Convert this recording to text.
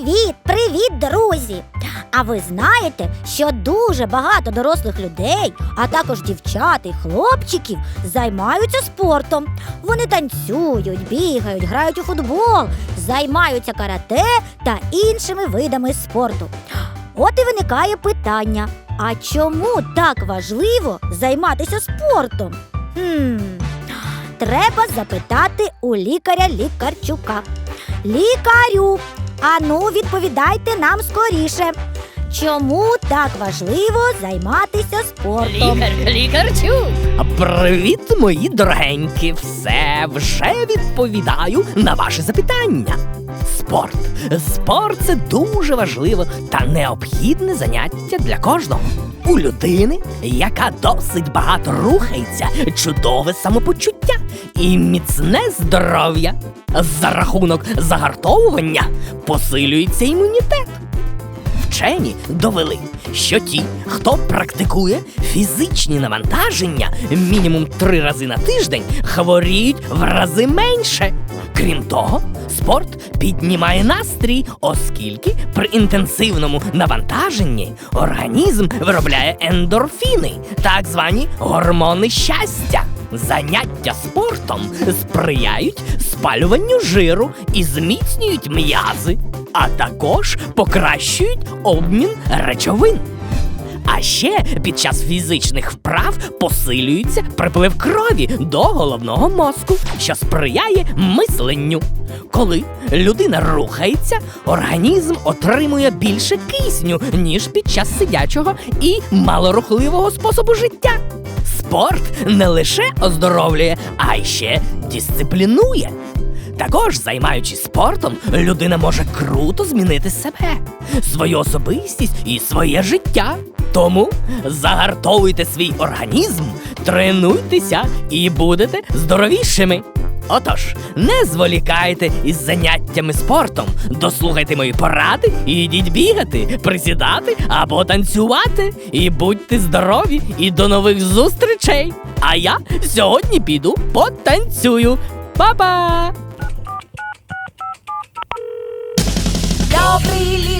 Привіт, привіт, друзі! А ви знаєте, що дуже багато дорослих людей, а також дівчат і хлопчиків займаються спортом. Вони танцюють, бігають, грають у футбол, займаються карате та іншими видами спорту. От і виникає питання: а чому так важливо займатися спортом? Хм, треба запитати у лікаря лікарчука. Лікарю, ану відповідайте нам скоріше. Чому так важливо займатися спортом? Лікар, лікарчук. Привіт, мої дорогенькі. Все вже відповідаю на ваше запитання. Спорт. Спорт це дуже важливе та необхідне заняття для кожного. У людини, яка досить багато рухається, чудове самопочуття і міцне здоров'я. За рахунок загартовування посилюється імунітет. Вчені довели, що ті, хто практикує фізичні навантаження мінімум три рази на тиждень, хворіють в рази менше. Крім того, спорт піднімає настрій, оскільки при інтенсивному навантаженні організм виробляє ендорфіни, так звані гормони щастя. Заняття спортом сприяють спалюванню жиру і зміцнюють м'язи, а також покращують обмін речовин. А ще під час фізичних вправ посилюється приплив крові до головного мозку, що сприяє мисленню. Коли людина рухається, організм отримує більше кисню, ніж під час сидячого і малорухливого способу життя. Спорт не лише оздоровлює, а й ще дисциплінує. Також, займаючись спортом, людина може круто змінити себе, свою особистість і своє життя. Тому загартовуйте свій організм, тренуйтеся і будете здоровішими. Отож, не зволікайте із заняттями спортом, дослухайте мої поради і йдіть бігати, присідати або танцювати. І будьте здорові і до нових зустрічей! А я сьогодні піду потанцюю. Па-па! Добрий